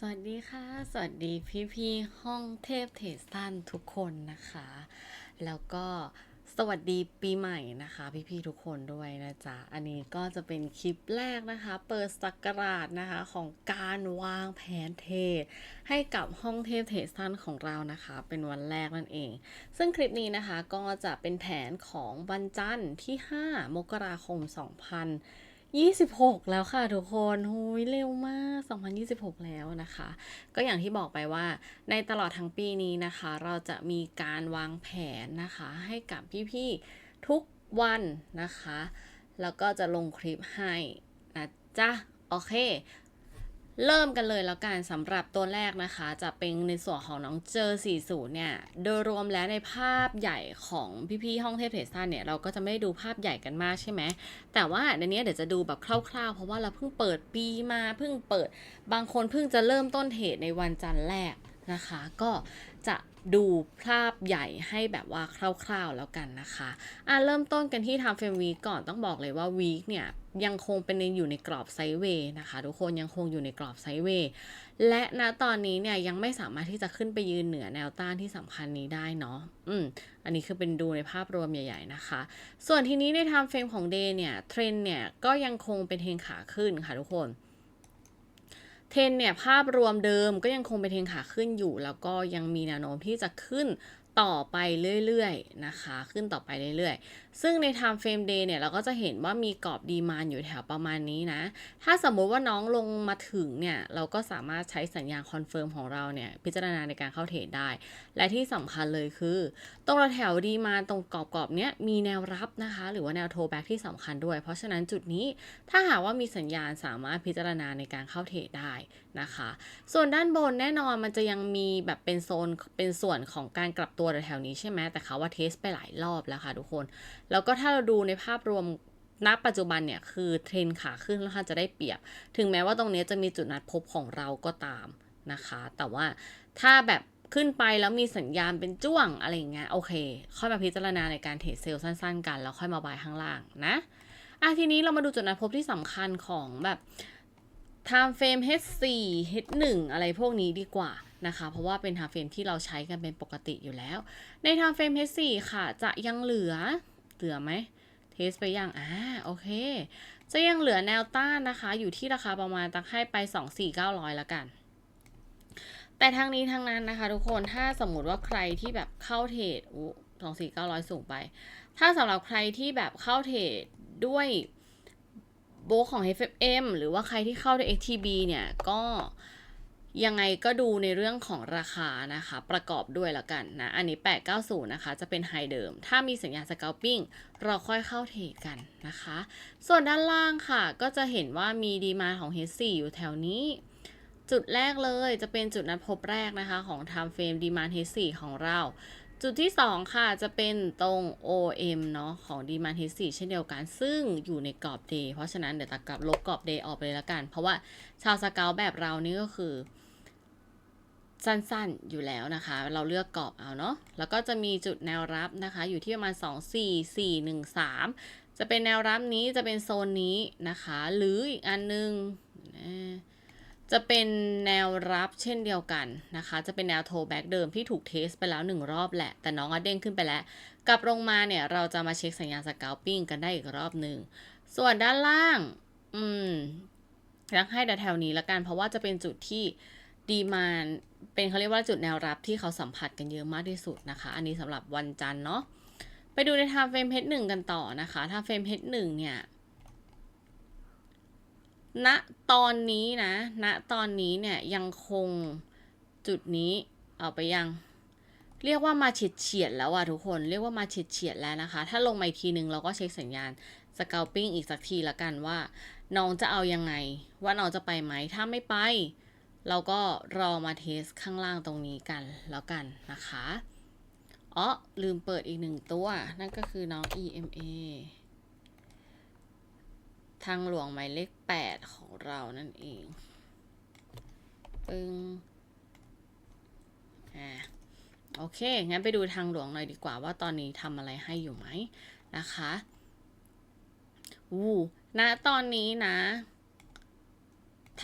สวัสดีค่ะ สวัสดีพี่ๆห้องเทพเทสันทุกคนนะคะ แล้วก็สวัสดีปีใหม่นะคะ พี่ๆทุกคนด้วยนะจ๊ะ อันนี้ก็จะเป็นคลิปแรกนะคะ เปิดสักราชนะคะของการวางแผนเทรดให้กับห้องเทพเทสันของเรานะคะ เป็นวันแรกนั่นเอง ซึ่งคลิปนี้นะคะก็จะเป็นแผนของวันจันทร์ที่ 5 มกราคม 26แล้วค่ะทุกคนหุยเร็วมาก2026แล้วนะคะ ก็อย่างที่บอกไปว่าในตลอดทั้งปีนี้นะคะ เราจะมีการวางแผนนะคะ ให้กับพี่ๆทุกวันนะคะ แล้วก็จะลงคลิปให้นะจ๊ะ โอเค เริ่มกันเลยแล้วกันสำหรับตัวแรกนะคะ จะเป็นในส่วนของน้องเจอ 40 เนี่ย โดยรวมแล้วในภาพใหญ่ของพี่ๆห้องเทพเทสันเนี่ย เราก็จะไม่ได้ดูภาพใหญ่กันมากใช่ไหม แต่ว่าในนี้เดี๋ยวจะดูแบบคร่าวๆ เพราะว่าเราเพิ่งเปิดปีมาเพิ่งเปิด บางคนเพิ่งจะเริ่มต้นเทรดในวันจันทร์แรกนะคะ ก็ จะดูภาพใหญ่ให้แบบว่าคร่าวๆแล้วกันนะคะอะเริ่มต้นกันที่ทำเฟรมวีก่อนต้องบอกเลยว่าวีคเนี่ยยังคงเป็นอยู่ในกรอบไซด์เวย์นะคะทุกคนยังคงอยู่ในกรอบไซด์เวย์และณตอนนี้เนี่ยยังไม่สามารถที่จะขึ้นไปยืนเหนือแนวต้านที่สำคัญนี้ได้เนาะอืมอันนี้คือเป็นดูในภาพรวมใหญ่ ๆนะคะ ส่วนทีนี้ในไทม์เฟรมของ Day เนี่ยเทรนเนี่ยก็ยังคงเป็นเทรนขาขึ้นค่ะทุกคน เทรนเนี่ยภาพรวมเดิมก็ยังคงเป็นเทรนขาขึ้นอยู่ แล้วก็ยังมีแนวโน้มที่จะขึ้น ต่อไปเรื่อยๆนะคะ ขึ้นต่อไปเรื่อยๆ ซึ่งใน time frame day เนี่ยเราก็จะเห็นว่ามีกรอบดีมานอยู่แถวประมาณนี้นะ ถ้าสมมุติว่าน้องลงมาถึงเนี่ย เราก็สามารถใช้สัญญาณคอนเฟิร์มของเราเนี่ย พิจารณาในการเข้าเทรดได้ และที่สำคัญเลยคือ ตรงแถวดีมานตรงกรอบๆเนี้ยมีแนวรับนะคะ หรือว่าแนวโทแบ็กที่สำคัญด้วย เพราะฉะนั้นจุดนี้ถ้าหากว่ามีสัญญาณสามารถพิจารณาในการเข้าเทรดได้นะคะ ส่วนด้านบนแน่นอนมันจะยังมีแบบเป็นโซนเป็นส่วนของการกลับตัวแถวๆนี้ใช่ไหมแต่เขาว่าเทสไปหลายรอบแล้วค่ะทุกคน แล้วก็ถ้าเราดูในภาพรวมณปัจจุบันเนี่ยคือเทรนขาขึ้นแล้วค่ะจะได้เปรียบ ถึงแม้ว่าตรงนี้จะมีจุดนัดพบของเราก็ตามนะคะ แต่ว่าถ้าแบบขึ้นไปแล้วมีสัญญาณเป็นจ้วงอะไรอย่างเงี้ยโอเค ค่อยมาพิจารณาในการเทรดเซลล์สั้น ๆ กัน แล้วค่อยมาบายข้างล่างนะอะทีนี้เรามาดูจุดนัดพบที่สำคัญของแบบ time frame H4 H1 อะไรพวกนี้ดีกว่านะคะ เพราะว่าเป็น time frame ที่เราใช้กันเป็นปกติอยู่แล้ว ใน time frame H4 ค่ะ จะยังเหลือ เหลือไหมเทสไปยังอ่าโอเค จะยังเหลือแนวต้านนะคะ อยู่ที่ราคาประมาณตักให้ไป 24900แล้วกัน แต่ทางนี้ทางนั้นนะคะ ทุกคนถ้าสมมุติว่าใครที่แบบเข้าเทรดอู้สองสี่เก้าร้อยสูงไป ถ้าสำหรับใครที่แบบเข้าเทรดด้วย โบของ FFM หรือว่าใครที่เข้าด้วย XTB เนี่ย ก็ยังไงก็ดูในเรื่องของราคานะคะ ประกอบด้วยละกันนะ อันนี้ 890 นะคะ จะเป็นไฮเดิม ถ้ามีสัญญาณสกลปิ้งเราค่อยเข้าเทรดกันนะคะ ส่วนด้านล่างค่ะ ก็จะเห็นว่ามีดีมาของ H4 อยู่แถวนี้ จุดแรกเลยจะเป็นจุดนัดพบแรกนะคะ ของ Time Frame Demand H4 ของเรา จุดที่ 2 ค่ะ จะเป็นตรง OM เนาะของ Demand H4 เช่นเดียวกัน ซึ่งอยู่ในกรอบ Day เพราะฉะนั้นเดี๋ยวตัดกลับลบกรอบ Day ออกไปเลยละกัน เพราะว่าชาวสเกลแบบเรานี่ก็คือ สั้นๆอยู่แล้วนะคะ เราเลือกกรอบเอาเนาะแล้วก็จะมีจุดแนวรับนะคะ อยู่ที่ประมาณ 2 4 4 1 3 จะเป็นแนวรับนี้จะเป็นโซนนี้นะคะ หรืออีกอันนึง จะเป็นแนวรับเช่นเดียวกันนะคะ จะเป็นแนวโทแบ็กเดิมที่ถูกเทสไปแล้วหนึ่งรอบแหละ แต่น้องก็เด้งขึ้นไปแล้ว กลับลงมาเนี่ย เราจะมาเช็คสัญญาณสก a ลปิ้งกันได้อีกรอบหนึ่ง ส่วนด้านล่าง อืมยักให้แถวนี้ละกัน เพราะว่าจะเป็นจุดที่ดีมานเป็นเขาเรียกว่าจุดแนวรับที่เขาสัมผัสกันเยอะมากที่สุดนะคะ อันนี้สำหรับวันจันทร์เนาะ ไปดูใน time frame H1 กันต่อนะคะ time frame H1 เนี่ย ณตอนนี้นะณตอนนี้เนี่ยยังคงจุดนี้เอาไปยัง เรียกว่ามาเฉียดเฉียดแล้วอะทุกคนเรียกว่ามาเฉียดเฉียดแล้วนะคะ ถ้าลงมาอีกทีนึงเราก็เช็คสัญญาณสเก a ลปิ้งอีกสักทีละกันว่า น้องจะเอายังไง ว่าน้องจะไปไหมถ้าไม่ไป เราก็รอมาเทสข้างล่างตรงนี้กันแล้วกันนะคะอ๋อลืมเปิดอีกหนึ่งตัว นั่นก็คือน้อง EMA ทางหลวงหมายเลข8ของเรานั่นเองปึ้งอ่าโอเค งั้นไปดูทางหลวงหน่อยดีกว่าว่าตอนนี้ทำอะไรให้อยู่ไหมนะคะอู้ณตอนนี้นะ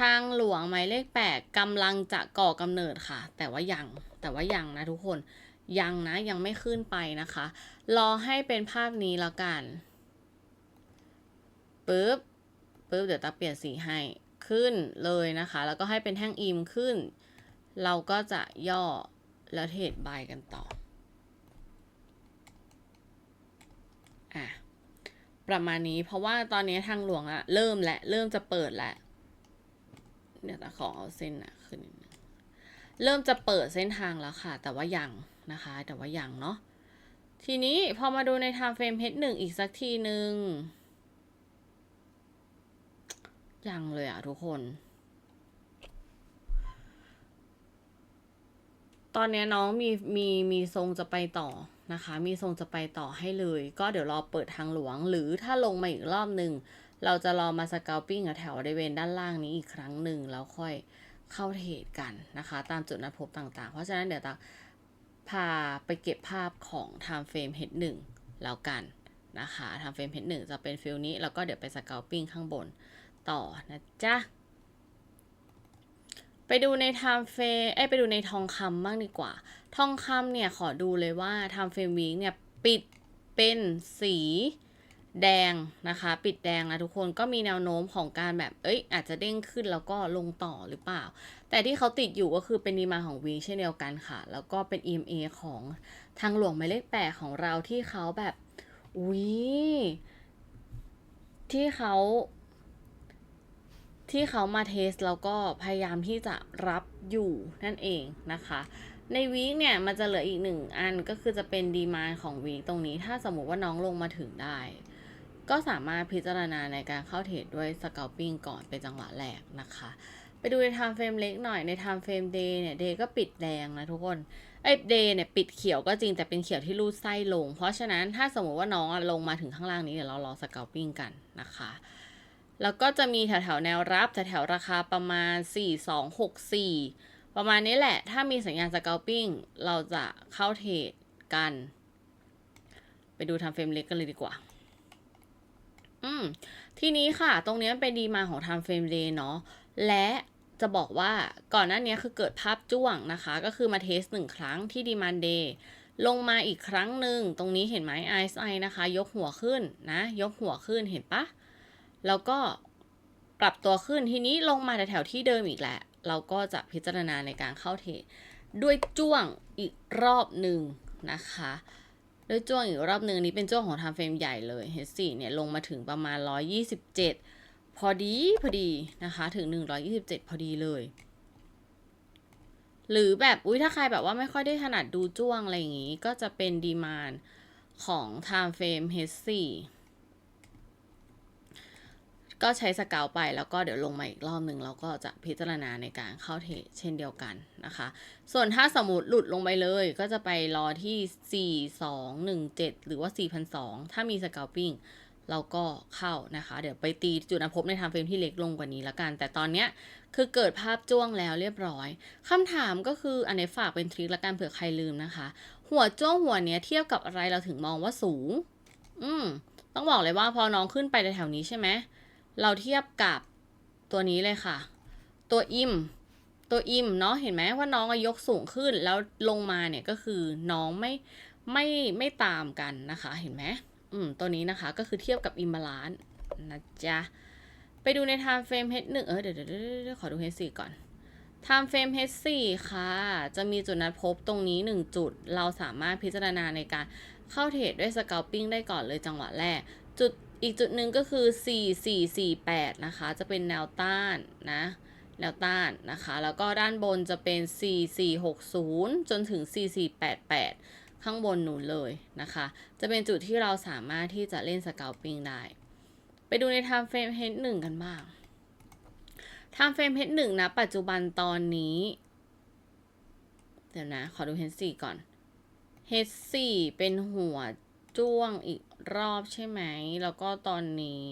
ทางหลวงหมายเลขแปดกำลังจะก่อกำเนิดค่ะ แต่ว่ายัง แต่ว่ายังนะทุกคน ยังนะ ยังไม่ขึ้นไปนะคะ รอให้เป็นภาพนี้แล้วกัน ปึ๊บปึ๊บเดี๋ยวตาเปลี่ยนสีให้ขึ้นเลยนะคะ แล้วก็ให้เป็นแท่งอิมขึ้น เราก็จะย่อแล้วเทรดบายกันต่ออะประมาณนี้เพราะว่าตอนนี้ทางหลวงอะเริ่มและเริ่มจะเปิดแล้วเดี๋ยวตาขอเอาเส้นนะขึ้นเริ่มจะเปิดเส้นทางแล้วค่ะ แต่ว่ายังนะคะ แต่ว่ายังเนาะทีนี้พอมาดูใน time frame H1 อีกสักทีหนึ่ง ยังเลยอะทุกคน ตอนนี้น้องมีมีมีทรงจะไปต่อนะคะ มีทรงจะไปต่อให้เลย ก็เดี๋ยวรอเปิดทางหลวง หรือถ้าลงมาอีกรอบหนึ่งเราจะรอมาสเกลปิ้งแถวบริเวณด้านล่างนี้อีกครั้งหนึ่งแล้วค่อยเข้าเทรดกันนะคะ ตามจุดนัดพบต่าง ๆ เพราะฉะนั้นเดี๋ยวตาพาไปเก็บภาพของ time frame H1 แล้วกันนะคะ time frame H1 จะเป็นฟิลนี้ แล้วก็เดี๋ยวไปสเกลปิ้งข้างบน ต่อนะจ๊ะ ไปดูใน time frame เอ้ยไปดูในทองคำบ้างดีกว่า ทองคำเนี่ยขอดูเลยว่า time frame week เนี่ยปิดเป็นสีแดงนะคะ ปิดแดงนะทุกคนก็มีแนวโน้มของการแบบ เอ้ย อาจจะเด้งขึ้นแล้วก็ลงต่อหรือเปล่า แต่ที่เขาติดอยู่ก็คือเป็นดีมาของวีเช่นเดียวกันค่ะ แล้วก็เป็น EMA ของทางหลวงหมายเลขแปดของเราที่เขาแบบอุ้ยที่เขา ที่เขามาเทสแล้วก็พยายามที่จะรับอยู่นั่นเองนะคะ ในวีคเนี่ยมันจะเหลืออีกหนึ่งอันก็คือจะเป็นดีมานของวีคตรงนี้ ถ้าสมมุติว่าน้องลงมาถึงได้ ก็สามารถพิจารณาในการเข้าเทรดด้วยสเกลปิ้งก่อนเป็นจังหวะแรกนะคะ ไปดูใน time frame เล็กหน่อยใน time frame day เนี่ย day ก็ปิดแดงนะทุกคนไอ้ day เนี่ยปิดเขียวก็จริงแต่เป็นเขียวที่รูดไส้ลง เพราะฉะนั้นถ้าสมมติว่าน้องลงมาถึงข้างล่างนี้เดี๋ยวเรารอสเกลปิ้งกันนะคะ แล้วก็จะมีแถวๆแนวรับแถวราคาประมาณ 4264 ประมาณนี้แหละ ถ้ามีสัญญาณสเกลปิ้งเราจะเข้าเทรดกัน ไปดูทำเฟรมเล็กกันเลยดีกว่า อืม ทีนี้ค่ะ ตรงนี้เป็นดีมาของ time frame day เนาะ และจะบอกว่าก่อนหน้านี้คือเกิดภาพจ้วงนะคะ ก็คือมาเทสหนึ่งครั้งที่ demand day ลงมาอีกครั้งหนึ่ง ตรงนี้เห็นไหม RSI นะคะ ยกหัวขึ้นนะ ยกหัวขึ้นเห็นปะ แล้วก็กลับตัวขึ้นทีนี้ลงมาแถวๆที่เดิมอีกแหละเราก็จะพิจารณาในการเข้าเทรดด้วยจ้วงอีกรอบหนึ่งนะคะ ด้วยจ้วงอีกรอบหนึ่งนี้เป็นจ้วงของ time frame ใหญ่เลย H4 เนี่ยลงมาถึงประมาณ 127 พอดีพอดีนะคะถึง 127 พอดีเลย หรือแบบอุ้ยถ้าใครแบบว่าไม่ค่อยได้ถนัดดูจ้วงอะไรอย่างงี้ ก็จะเป็นดีมานของ time frame H4 ก็ใช้สเกลไปแล้วก็เดี๋ยวลงมาอีกรอบหนึ่งเราก็จะพิจารณาในการเข้าเทรดเช่นเดียวกันนะคะ ส่วนถ้าสมมติหลุดลงไปเลย ก็จะไปรอที่ 4217 หรือว่า4,200ถ้ามีสเกลปิ้งเราก็เข้านะคะ เดี๋ยวไปตีจุดนัดพบในไทม์เฟรมที่เล็กลงกว่านี้ละกัน แต่ตอนเนี้ยคือเกิดภาพจ้วงแล้วเรียบร้อยคำถามก็คืออันนี้ฝากเป็นทริคละกันเผื่อใครลืมนะคะ หัวจ้วงหัวเนี้ยเทียบกับอะไรเราถึงมองว่าสูง อืมต้องบอกเลยว่าพอน้องขึ้นไปแถวนี้ใช่ไหม เราเทียบกับตัวนี้เลยค่ะ ตัวอิมตัวอิมเนาะเห็นไหมว่าน้องอะยกสูงขึ้นแล้วลงมาเนี่ยก็คือน้องไม่ไม่ไม่ตามกันนะคะ เห็นไหมอืมตัวนี้นะคะก็คือเทียบกับอิมบาลานนะจ๊ะไปดูใน time frame H1 เออเดี๋ยวเดี๋ยวเดี๋ยวขอดู H4 ก่อน time frame H4 ค่ะ จะมีจุดนัดพบตรงนี้ 1 จุด เราสามารถพิจารณาในการเข้าเทรดด้วย scalping ได้ก่อนเลยจังหวะแรก จุด อีกจุดหนึ่งก็คือ 4448 นะคะ จะเป็นแนวต้านนะ แนวต้านนะคะ แล้วก็ด้านบนจะเป็น 4460 จนถึง 4488 ข้างบนหนูเลยนะคะ จะเป็นจุดที่เราสามารถที่จะเล่นสเกลปิ้งได้ ไปดูใน time frame H1 กันบ้าง time frame H1 นะ ปัจจุบันตอนนี้ เดี๋ยวนะ ขอดู H4 ก่อน H4 เป็นหัว จ้วงอีกรอบใช่ไหม แล้วก็ตอนนี้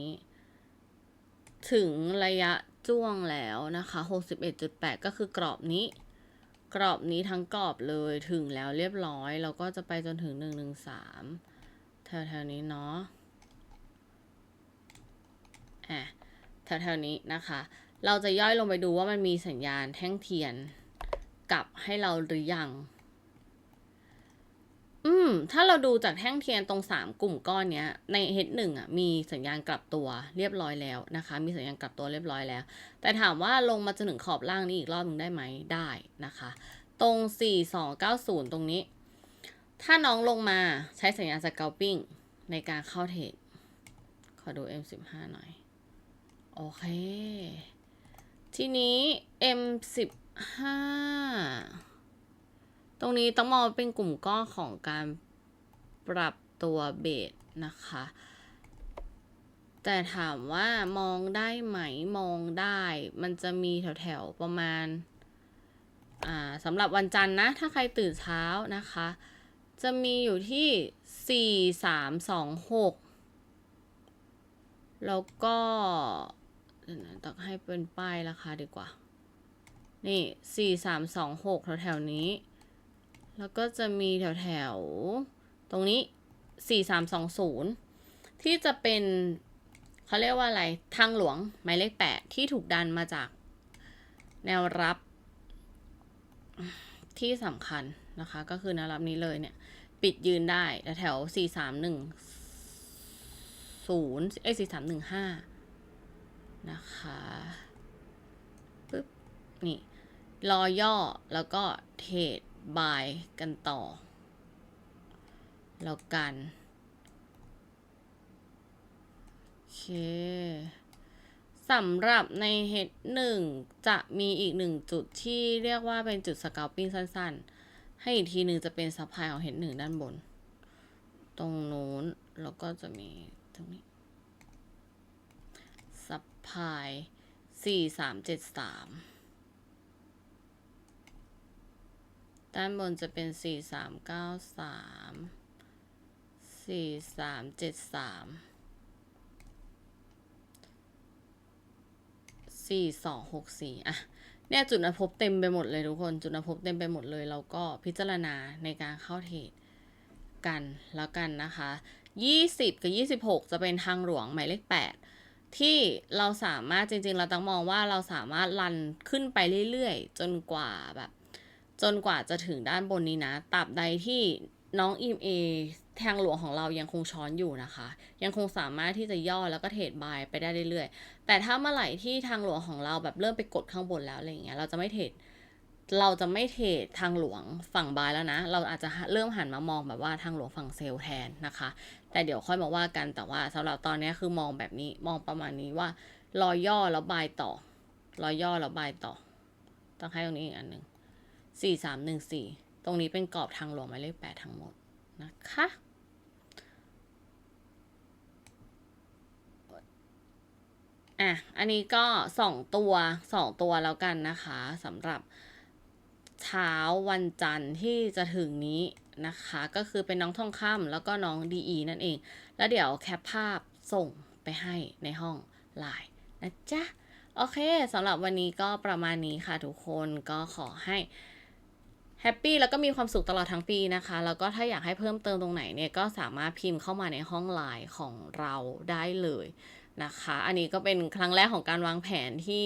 ถึงระยะจ้วงแล้วนะคะ 61.8 ก็คือกรอบนี้ กรอบนี้ทั้งกรอบเลยถึงแล้วเรียบร้อย เราก็จะไปจนถึง 113 แถวๆนี้เนาะอะแถวๆนี้นะคะ เราจะย่อยลงไปดูว่ามันมีสัญญาณแท่งเทียน กลับให้เราหรือยัง ถ้าเราดูจากแท่งเทียนตรงสามกลุ่มก้อนเนี้ย ใน H1 อะมีสัญญาณกลับตัวเรียบร้อยแล้วนะคะ มีสัญญาณกลับตัวเรียบร้อยแล้ว แต่ถามว่าลงมาจนถึงขอบล่างนี้อีกรอบหนึ่งได้ไหมได้นะคะ ตรง 4290 ตรงนี้ ถ้าน้องลงมาใช้สัญญาณสเกลปิ้งในการเข้าเทรดขอดู M15 หน่อย โอเค ทีนี้ M15 ตรงนี้ต้องมองเป็นกลุ่มก้อนของการปรับตัวเบสนะคะ แต่ถามว่ามองได้ไหมมองได้ มันจะมีแถวๆประมาณอ่าสำหรับวันจันทร์นะ ถ้าใครตื่นเช้านะคะ จะมีอยู่ที่ 4 3 2 6 แล้วก็เดี๋ยวนะตักให้เป็นป้ายราคาดีกว่า นี่ 4 3 2 6 แถวๆนี้ แล้วก็จะมีแถวๆตรงนี้ 4320 ที่จะเป็นเขาเรียกว่าอะไร ทางหลวงหมายเลข 8 ที่ถูกดันมาจากแนวรับที่สำคัญนะคะ ก็คือแนวรับนี้เลยเนี่ย ปิดยืนได้แถวๆ4310 เอ้ย 4315 นะคะปึ๊บ นี่ รอย่อแล้วก็เทรด บายกันต่อ แล้วกัน โอเคสำหรับในเฮดหนึ่งจะมีอีกหนึ่งจุดที่เรียกว่าเป็นจุดสก a ลปิ้งสั้นๆ ให้อีกทีหนึ่งจะเป็นซัพพลายของเฮดหนึ่งด้านบน ตรงนู้น แล้วก็จะมีตรงนี้ซัพพลายสี่สามเจ็ดสาม ด้านบนจะเป็นสี่สามเก้าสามสี่สามเจ็ดสามสี่สองหกสี่อะเนี่ยจุดนัดพบเต็มไปหมดเลยทุกคน จุดนัดพบเต็มไปหมดเลย เราก็พิจารณาในการเข้าเทรดกันแล้วกันนะคะยี่สิบกับยี่สิบหกจะเป็นทางหลวงหมายเลขแปดที่เราสามารถจริงๆ เราต้องมองว่าเราสามารถรันขึ้นไปเรื่อยๆ จนกว่าแบบ จนกว่าจะถึงด้านบนนี้นะตราบใดที่น้องอิมเอทางหลวงของเรายังคงช้อนอยู่นะคะ ยังคงสามารถที่จะย่อแล้วก็เทรดบายไปได้เรื่อยๆ แต่ถ้าเมื่อไหร่ที่ทางหลวงของเราแบบเริ่มไปกดข้างบนแล้วอะไรเงี้ยเราจะไม่เทรดเราจะไม่เทรดทางหลวงฝั่งบายแล้วนะ เราอาจจะเริ่มหันมามองแบบว่าทางหลวงฝั่งเซลแทนนะคะ แต่เดี๋ยวค่อยมาว่ากันแต่ว่าสำหรับตอนนี้คือมองแบบนี้มองประมาณนี้ว่ารอย่อแล้วบายต่อรอย่อแล้วบายต่อต้องให้ตรงนี้อีกอันหนึ่ง สี่สามหนึ่งสี่ตรงนี้เป็นกรอบทางหลวงหมายเลขแปดทั้งหมดนะคะ อะ อันนี้ก็สองตัวสองตัวแล้วกันนะคะสำหรับเช้าวันจันทร์ที่จะถึงนี้นะคะ ก็คือเป็นน้องทองคำแล้วก็น้องดีนั่นเอง แล้วเดี๋ยวแคปภาพส่งไปให้ในห้องไลน์นะจ๊ะ โอเคสำหรับวันนี้ก็ประมาณนี้ค่ะทุกคนก็ขอให้ แฮปปี้แล้วก็มีความสุขตลอดทั้งปีนะคะ แล้วก็ถ้าอยากให้เพิ่มเติมตรงไหนเนี่ยก็สามารถพิมพ์เข้ามาในห้องไลน์ของเราได้เลยนะคะ อันนี้ก็เป็นครั้งแรกของการวางแผนที่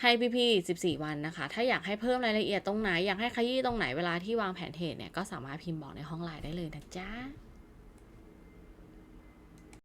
ให้พี่ๆ 14 วันนะคะ ถ้าอยากให้เพิ่มรายละเอียดตรงไหน อยากให้ขยี้ตรงไหนเวลาที่วางแผนเทรดเนี่ยก็สามารถพิมพ์บอกในห้องไลน์ได้เลยนะจ๊ะ